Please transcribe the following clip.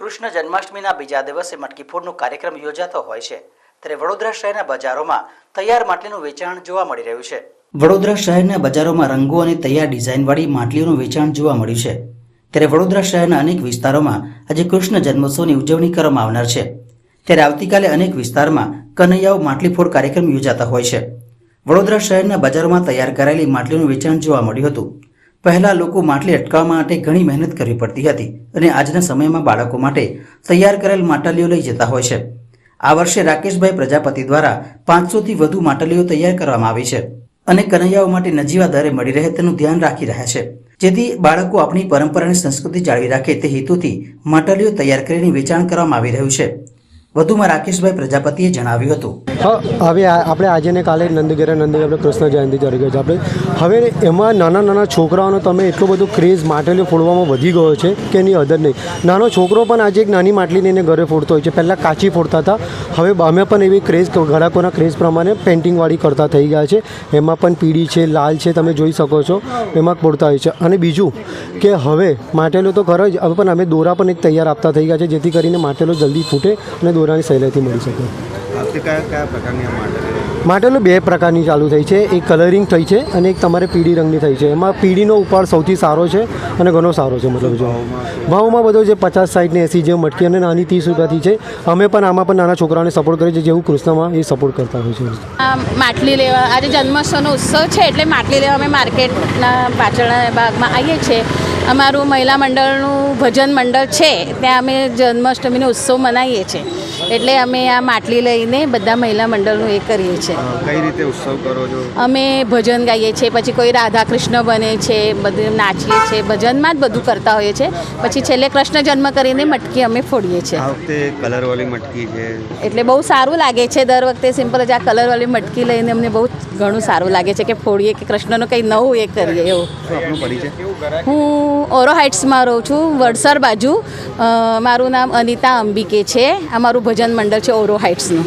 કૃષ્ણ જન્માષ્ટમીના બીજા દિવસે મટકી ફોડનો કાર્યક્રમ યોજાતો હોય છે. ત્યારે વડોદરા શહેરના બજારોમાં તૈયાર માટલીનું વેચાણ જોવા મળી રહ્યું છે. વડોદરા શહેરના બજારોમાં રંગો અને તૈયાર ડિઝાઇનવાળી માટલીઓનું વેચાણ જોવા મળ્યું છે. ત્યારે વડોદરા શહેરના અનેક વિસ્તારોમાં આજે કૃષ્ણ જન્મોત્સવની ઉજવણી કરવામાં આવનાર છે. ત્યારે આવતીકાલે અનેક વિસ્તારમાં કનૈયાઓ માટલી ફોડ કાર્યક્રમ યોજાતા હોય છે. વડોદરા શહેરના બજારોમાં તૈયાર કરાયેલી માટલીનું વેચાણ જોવા મળ્યું હતું. પહેલા લોકો માટલી અટકાવવા માટે ઘણી મહેનત કરવી પડતી હતી અને આજના સમયમાં બાળકો માટે તૈયાર કરેલ માટલીઓ લઈ જતા હોય છે. આ વર્ષે રાકેશભાઈ પ્રજાપતિ દ્વારા પાંચસોથી વધુ માટલીઓ તૈયાર કરવામાં આવી છે અને કનૈયાઓ માટે નજીવા દરે મળી રહે તેનું ધ્યાન રાખી રહ્યા છે. જેથી બાળકો આપણી પરંપરા અને સંસ્કૃતિ જાળવી રાખે તે હેતુથી માટલીઓ તૈયાર કરીને વેચાણ કરવામાં આવી રહ્યું છે. વધુમાં રાકેશભાઈ પ્રજાપતિએ જણાવ્યું હતું. હવે આપણે આજે ને કાલે નંદગીરા નંદી આપણે કૃષ્ણ જયંતિ તરીકે છે. આપણે હવે એમાં નાના નાના છોકરાઓનો તમે એટલો બધો ક્રેઝ માટલીઓ ફોડવામાં વધી ગયો છે કે એની અદર નહીં. નાનો છોકરો પણ આજે એક નાની માટલી લઈને ઘરે ફોડતો હોય છે. પહેલાં કાચી ફોડતા હતા. હવે અમે પણ એવી ક્રેઝ ઘડાકોના ક્રેઝ પ્રમાણે પેઇન્ટિંગવાળી કરતા થઈ ગયા છે. એમાં પણ પીળી છે, લાલ છે, તમે જોઈ શકો છો. એમાં ફોડતા હોય છે. અને બીજું કે હવે માટેલો તો ખરો જ, હવે પણ અમે દોરા પણ એક તૈયાર આપતા થઈ ગયા છે, જેથી કરીને માટેલો જલ્દી ફૂટે અને દોરાની સહેલાઈથી મળી શકે. કયા કયા પ્રકારની માટલો બે પ્રકારની ચાલુ થઈ છે. એક કલરિંગ થઈ છે અને એક તમારે પીળી રંગની થઈ છે. એમાં પીળીનો ઉપાડ સૌથી સારો છે અને ઘણો સારો છે મતલબ જો. ભાવમાં બધો જે પચાસ સાઠ ને જે મટકી અને નાની ત્રીસ રૂપિયાથી છે. અમે પણ આમાં પણ નાના છોકરાઓને સપોર્ટ કરીએ છીએ જેવું કૃષ્ણમાં એ સપોર્ટ કરતા હોય છે. આ માટલી લેવા આજે જન્માષ્ટમીનો ઉત્સવ છે એટલે માટલી લેવા અમે માર્કેટના પાછળના ભાગમાં આવીએ છીએ. અમારું મહિલા મંડળનું ભજન મંડળ છે ત્યાં અમે જન્માષ્ટમીનો ઉત્સવ મનાવીએ છીએ. એટલે અમે આ માટલી લઈને બધા મહિલા મંડળનું એ કરીએ છીએ. કઈ રીતે ઉત્સવ કરો છો? અમે ભજન ગાઈએ છીએ પછી કોઈ રાધા કૃષ્ણ બને છે બધું નાચીએ છીએ ભજનમાં જ બધું કરતા હોઈએ છીએ. પછી છેલ્લે કૃષ્ણ જન્મ કરીને મટકી અમે ફોડીએ છીએ. કલરવાળી મટકી છે. એટલે બહુ સારું લાગે છે દર વખતે સિમ્પલ જ આ કલરવાળી મટકી લઈને અમને બહુ ઘણું સારું લાગે છે કે ફોડીએ કે કૃષ્ણનું કંઈ નવું એ કરીએ એવું. પરિચય હું ઓરો હાઇટ્સમાં રહું છું, વડસર બાજુ. મારું નામ અનિતા અંબિકે છે. આ મારું ભજન મંડળ છે ઓરો હાઇટ્સનું.